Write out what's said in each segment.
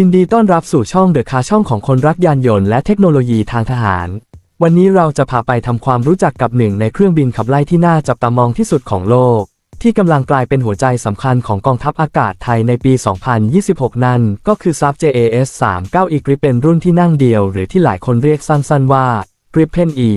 ยินดีต้อนรับสู่ช่องเดอะคาช่องของคนรักยานยนต์และเทคโนโลยีทางทหาร วันนี้เราจะพาไปทำความรู้จักกับหนึ่งในเครื่องบินขับไล่ที่น่าจับตามองที่สุดของโลก ที่กำลังกลายเป็นหัวใจสำคัญของกองทัพอากาศไทยในปี 2026 นั่นก็คือซับ JAS 39 E Gripen รุ่นที่นั่งเดียว หรือที่หลายคนเรียกสั้นๆว่า Gripen E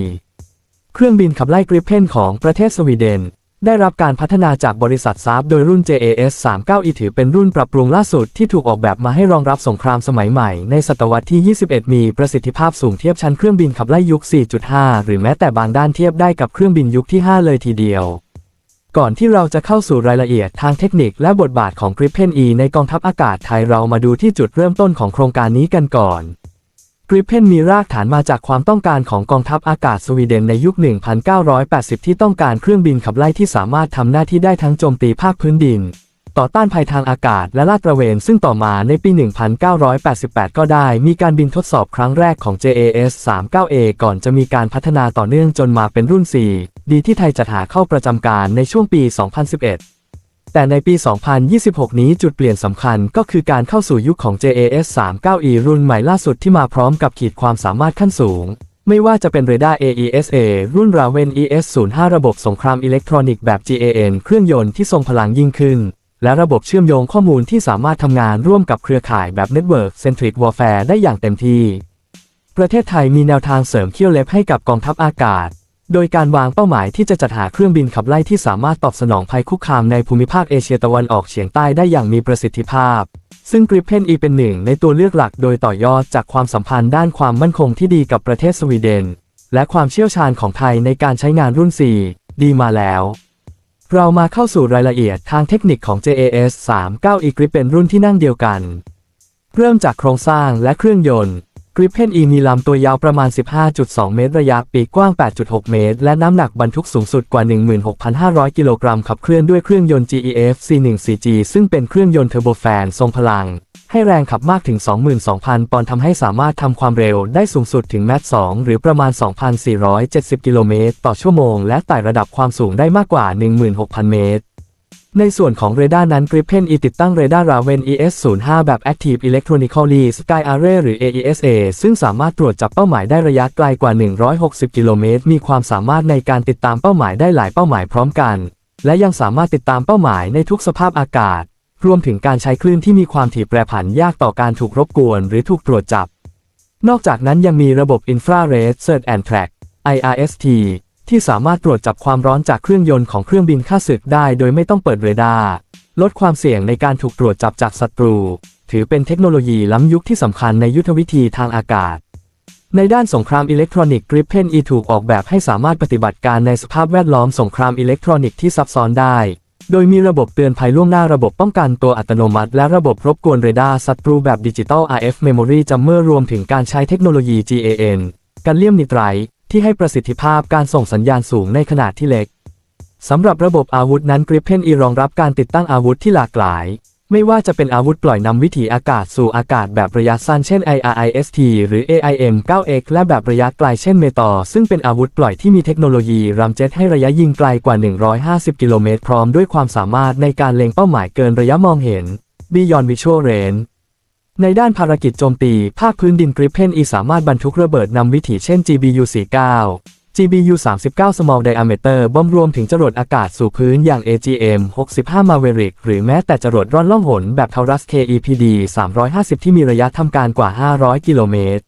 เครื่องบินขับไล่ Gripen ของประเทศสวีเดน ได้รับการพัฒนาจากบริษัทซาบโดยรุ่น JAS 39E ถือเป็นรุ่นปรับปรุงล่าสุดที่ถูกออกแบบมาให้รองรับสงครามสมัยใหม่ในศตวรรษที่ 21 มีประสิทธิภาพสูงเทียบชั้นเครื่องบินขับไล่ยุค 4.5 หรือแม้แต่บางด้านเทียบได้กับเครื่องบินยุคที่ 5 เลยทีเดียว ก่อนที่เราจะเข้าสู่รายละเอียดทางเทคนิคและบทบาทของ Gripen E ในกองทัพอากาศไทยเรามาดูที่จุดเริ่มต้นของโครงการนี้กันก่อน Gripen มีรากฐานมาจากความต้องการของกองทัพอากาศสวีเดนในยุค 1980 ที่ต้องการเครื่องบินขับไล่ที่สามารถทำหน้าที่ได้ทั้งโจมตีภาคพื้นดิน ต่อต้านภัยทางอากาศและลาดตระเวน ซึ่งต่อมาในปี 1988 ก็ได้มีการบินทดสอบครั้งแรกของ JAS 39A ก่อนจะมีการพัฒนาต่อเนื่องจนมาเป็นรุ่น 4 ดีที่ไทยจัดหาเข้าประจำการในช่วงปี 2011 แต่ในปี 2026 นี้จุดเปลี่ยนสำคัญก็คือการเข้าสู่ยุคของ JAS 39E รุ่นใหม่ล่าสุดที่มาพร้อมกับขีดความสามารถขั้นสูง ไม่ว่าจะเป็นเรดาร์ AESA รุ่น Raven ES05 ระบบสงครามอิเล็กทรอนิกส์แบบ GAN เครื่องยนต์ที่ทรงพลังยิ่งขึ้น และระบบเชื่อมโยงข้อมูลที่สามารถทำงานร่วมกับเครือข่ายแบบ Network Centric Warfare ได้อย่างเต็มที่ ประเทศไทยมีแนวทางเสริมเขี้ยวเล็บให้กับกองทัพอากาศ โดยการวางเป้าหมายที่จะจัดหาเครื่องบินขับไล่ที่สามารถตอบสนองภัยคุกคามในภูมิภาคเอเชียตะวันออกเฉียงใต้ได้อย่างมีประสิทธิภาพ ซึ่ง Gripen E เป็นหนึ่งในตัวเลือกหลักโดยต่อยอดจากความสัมพันธ์ด้านความมั่นคงที่ดีกับประเทศสวีเดน และความเชี่ยวชาญของไทยในการใช้งานรุ่น 4 ดีมาแล้ว เรามาเข้าสู่รายละเอียดทางเทคนิคของ JAS 39 E Gripen รุ่นที่นั่งเดียวกัน เริ่มจากโครงสร้างและเครื่องยนต์ Gripen E มีลำตัวยาวประมาณ 15.2 เมตร ระยะปีกกว้าง 8.6 เมตร และน้ำหนักบรรทุกสูงสุดกว่า 16,500 กิโลกรัม ขับเคลื่อนด้วยเครื่องยนต์ GEF C1CG ซึ่งเป็นเครื่องยนต์เทอร์โบแฟนทรงพลัง ให้แรงขับมากถึง 22,000 ปอนด์ทำให้สามารถทำความเร็วได้สูงสุดถึงแมต2หรือประมาณ 2,470 กิโลเมตร ต่อชั่วโมง และไต่ระดับความสูงได้มากกว่า 16,000 เมตร ในส่วนของเรดาร์นั้น Gripen E ติดตั้งเรดาร์ Raven ES05 แบบ Active Electronically Sky Array หรือ AESA ซึ่งสามารถตรวจจับเป้าหมายได้ระยะไกลกว่า 160 กิโลเมตร มีความสามารถในการติดตามเป้าหมายได้หลายเป้าหมายพร้อมกัน และยังสามารถติดตามเป้าหมายในทุกสภาพอากาศ รวมถึงการใช้คลื่นที่มีความถี่แปรผันยากต่อการถูกรบกวน หรือถูกตรวจจับ นอกจากนั้นยังมีระบบ Infrared Search and Track IRST ที่สามารถตรวจจับความร้อนจากเครื่องยนต์ของเครื่องบินข้าศึกได้โดยไม่ต้องเปิดเรดาร์ลดความเสี่ยงในการถูกตรวจจับจากศัตรู ถือเป็นเทคโนโลยีล้ำยุคที่สำคัญในยุทธวิธีทางอากาศ ในด้านสงครามอิเล็กทรอนิกส์ Gripen E ถูกออกแบบให้สามารถปฏิบัติการในสภาพแวดล้อมสงครามอิเล็กทรอนิกส์ที่ซับซ้อนได้ โดยมีระบบเตือนภัยล่วงหน้าระบบป้องกันตัวอัตโนมัติ และระบบรบกวนเรดาร์ศัตรูแบบดิจิตอล RF Memory Jammer รวมถึงการใช้เทคโนโลยี GAN กันเลี่ยมนิไตร ที่ให้ประสิทธิภาพการส่งสัญญาณสูงในขนาดที่เล็ก สำหรับระบบอาวุธนั้น Gripen E รองรับการติดตั้งอาวุธที่หลากหลาย ไม่ว่าจะเป็นอาวุธปล่อยนำวิถีอากาศสู่อากาศแบบระยะสั้นเช่น IRIST หรือ AIM 9X และแบบระยะไกลเช่นเมตอซึ่งเป็นอาวุธปล่อยที่มีเทคโนโลยีรัมเจ็ตให้ระยะยิงไกลกว่า 150 กิโลเมตรพร้อมด้วยความสามารถในการเล็งเป้าหมายเกินระยะมองเห็น Beyond Visual Range ในด้านภารกิจโจมตี ภาคพื้นดินกริปเพนอีสามารถบรรทุกระเบิดนำวิถีเช่น GBU 49 GBU 39 Small Diameter บอมรวมถึงจรวดอากาศสู่พื้นอย่าง AGM 65 Maverick หรือแม้แต่จรวดร่อนล่องหนแบบ Taurus KEPD 350 ที่มีระยะทำการกว่า 500 กิโลเมตร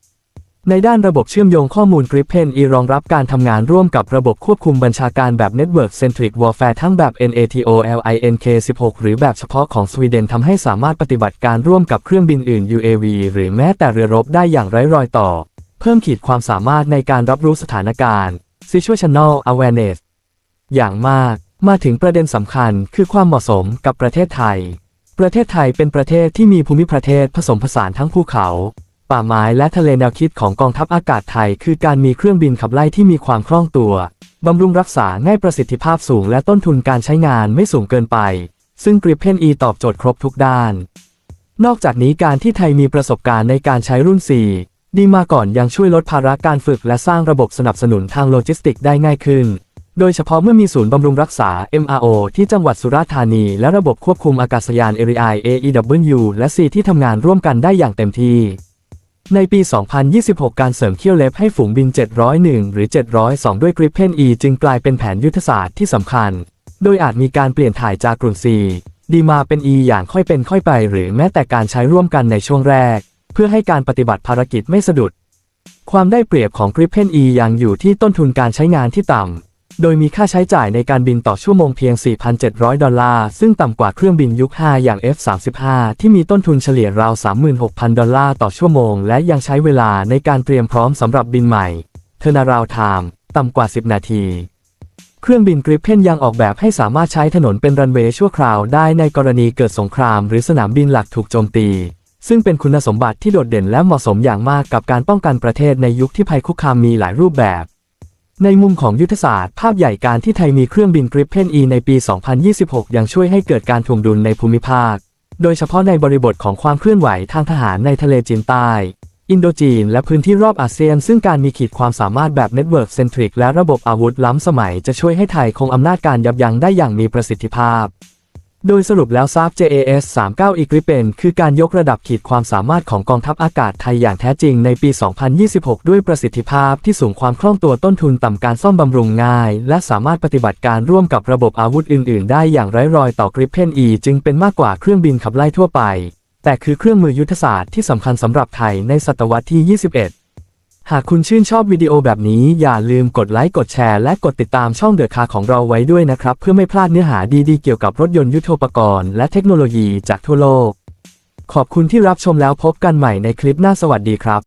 ในด้านระบบเชื่อมโยงข้อมูล Gripen E รองรับการทำงานร่วมกับระบบควบคุมบัญชาการแบบ Network Centric Warfare ทั้งแบบ NATO LINK 16 หรือแบบเฉพาะของสวีเดนทำให้สามารถปฏิบัติการร่วมกับเครื่องบินอื่น UAV หรือแม้แต่เรือรบได้อย่างไร้รอยต่อ เพิ่มขีดความสามารถในการรับรู้สถานการณ์ Situational Awareness อย่างมาก มาถึงประเด็นสำคัญคือความเหมาะสมกับประเทศไทย ประเทศไทยเป็นประเทศที่มีภูมิประเทศผสมผสานทั้งภูเขา ป่าไม้และทะเลแนวคิดของกองทัพอากาศไทย คือการมีเครื่องบินขับไล่ที่มีความคล่องตัว บำรุงรักษาง่ายประสิทธิภาพสูงและต้นทุนการใช้งานไม่สูงเกินไป ซึ่ง Gripen E ตอบโจทย์ครบทุกด้าน นอกจากนี้การที่ไทยมีประสบการณ์ในการใช้รุ่น 4 ดีมาก่อนยังช่วยลดภาระการฝึกและสร้างระบบสนับสนุนทางโลจิสติกได้ง่ายขึ้น โดยเฉพาะเมื่อมีศูนย์บำรุงรักษา MRO ที่จังหวัดสุราษฎร์ธานี และระบบควบคุมอากาศยาน ARI AEW และ C ที่ทำงานร่วมกันได้อย่างเต็มที่ ในปี 2026 การเสริมเขี้ยวเล็บให้ฝูงบิน 701 หรือ 702 ด้วย Gripen E จึงกลายเป็นแผนยุทธศาสตร์ที่สำคัญ โดยอาจมีการเปลี่ยนถ่ายจากกลุ่ม C ดีมาเป็น E อย่างค่อยเป็นค่อยไป หรือแม้แต่การใช้ร่วมกันในช่วงแรก เพื่อให้การปฏิบัติภารกิจไม่สะดุด ความได้เปรียบของ Gripen E ยังอยู่ที่ต้นทุนการใช้งานที่ต่ำ โดยมีค่าใช้จ่ายในการบินต่อชั่วโมงเพียง 4,700 ดอลลาร์ ซึ่งต่ำกว่าเครื่องบินยุค 5 อย่าง F-35 ที่มีต้นทุนเฉลี่ยราว 36,000 ดอลลาร์ต่อชั่วโมง และยังใช้เวลาในการเตรียมพร้อมสำหรับบินใหม่ เทอร์นาราวไทม์ต่ำกว่า 10 นาที เครื่องบินกริปเพนยังออกแบบให้สามารถใช้ถนนเป็นรันเวย์ชั่วคราวได้ในกรณีเกิดสงคราม หรือสนามบินหลักถูกโจมตี ซึ่งเป็นคุณสมบัติที่โดดเด่นและเหมาะสมอย่างมากกับการป้องกันประเทศในยุคที่ภัยคุกคามมีหลายรูปแบบ ในมุมของยุทธศาสตร์ภาพใหญ่การที่ไทยมีเครื่องบินกริปเพนีในปี 2026 ยังช่วยให้เกิดการถ่วงดุลในภูมิภาค โดยเฉพาะในบริบทของความเคลื่อนไหวทางทหารในทะเลจีนใต้ อินโดจีน และพื้นที่รอบอาเซียน ซึ่งการมีขีดความสามารถแบบเน็ตเวิร์กเซนทริกและระบบอาวุธล้ำสมัยจะช่วยให้ไทยคงอำนาจการยับยั้งได้อย่างมีประสิทธิภาพ โดยสรุปแล้วซาฟ JAS 39 e g r i p e n คือการยกระดับขีดความสามารถของกองทัพอากาศไทยอย่างแท้จริงในปี 2026 ด้วยประสิทธิภาพที่สูงความคล่องตัวต้นทุนต่ำการซ่อมบำรุงง่าย และสามารถปฏิบัติการร่วมกับระบบอาวุธอื่น ๆ ได้อย่างไร้รอยต่อ Gripen E จึงเป็นมากกว่าเครื่องบินขับไล่ทั่วไป แต่คือเครื่องมือยุทธศาสตร์ที่สำคัญสำหรับไทยในศตวรรษที่ 21 หากคุณชื่นชอบวิดีโอแบบนี้อย่าลืมกดไลค์กดแชร์และกดติดตามช่องเดอะคาของเราไว้ด้วยนะครับ เพื่อไม่พลาดเนื้อหาดีๆเกี่ยวกับรถยนต์ยุทโธปกรณ์และเทคโนโลยีจากทั่วโลก ขอบคุณที่รับชมแล้วพบกันใหม่ในคลิปหน้าสวัสดีครับ